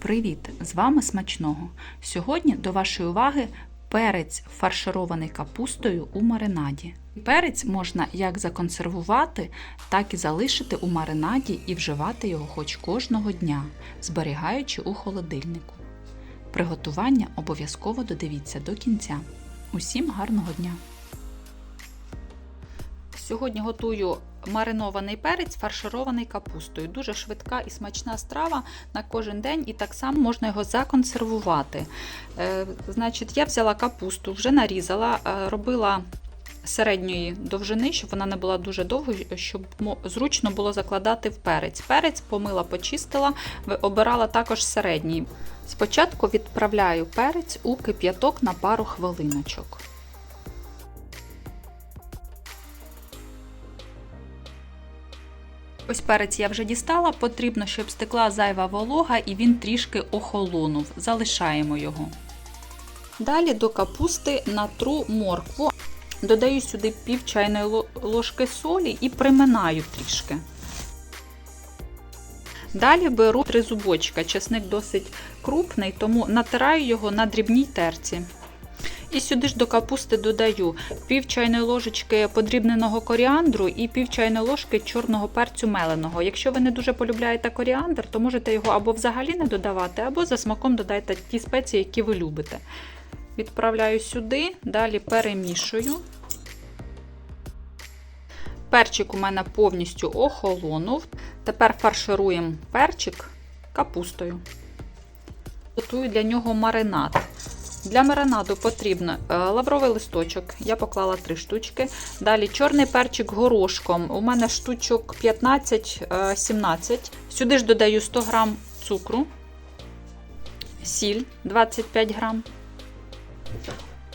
Привіт! З вами смачного. Сьогодні до вашої уваги перець фарширований капустою у маринаді. Перець можна як законсервувати, так і залишити у маринаді і вживати його хоч кожного дня, зберігаючи у холодильнику. Приготування обов'язково додивіться до кінця. Усім гарного дня! Сьогодні готую маринований перець, фарширований капустою. Дуже швидка і смачна страва на кожен день, і так само можна його законсервувати. Е, значить, я взяла капусту, вже нарізала, е, робила середньої довжини, щоб вона не була дуже довгою, щоб зручно було закладати в перець. Перець помила, почистила, обирала також середній. Спочатку відправляю перець у кип'яток на пару хвилиночок. Ось перець я вже дістала, потрібно, щоб стекла зайва волога і він трішки охолонув. Залишаємо його. Далі до капусти натру моркву. Додаю сюди пів чайної ложки солі і приминаю трішки. Далі беру три зубочка. Чесник досить крупний, тому натираю його на дрібній терці. І сюди ж до капусти додаю пів чайної ложечки подрібненого коріандру і пів чайної ложки чорного перцю меленого. Якщо ви не дуже полюбляєте коріандр, то можете його або взагалі не додавати, або за смаком додайте ті спеції, які ви любите. Відправляю сюди, далі перемішую. Перчик у мене повністю охолонув. Тепер фаршируємо перчик капустою. Готую для нього маринад. Для маринаду потрібно лавровий листочок, я поклала 3 штучки. Далі чорний перчик горошком. У мене штучок 15-17. Сюди ж додаю 100 г цукру, сіль 25 г.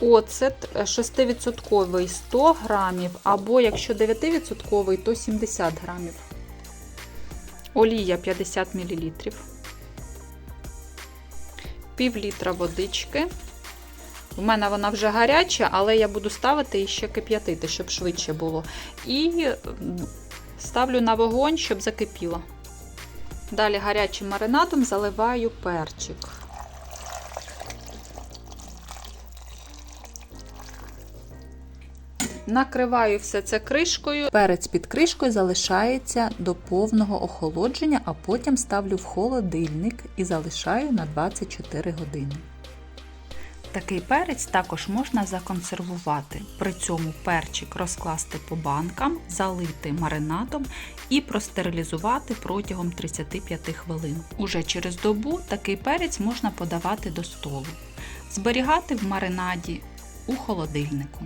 Оцет 6% 100 грамів, або якщо 9%, то 70 грамів. Олія 50 мл. Пів літра водички. У мене вона вже гаряча, але я буду ставити і ще кип'ятити, щоб швидше було. І ставлю на вогонь, щоб закипіло. Далі гарячим маринадом заливаю перчик. Накриваю все це кришкою. Перець під кришкою залишається до повного охолодження, а потім ставлю в холодильник і залишаю на 24 години. Такий перець також можна законсервувати. При цьому перчик розкласти по банкам, залити маринадом і простерилізувати протягом 35 хвилин. Уже через добу такий перець можна подавати до столу. Зберігати в маринаді у холодильнику.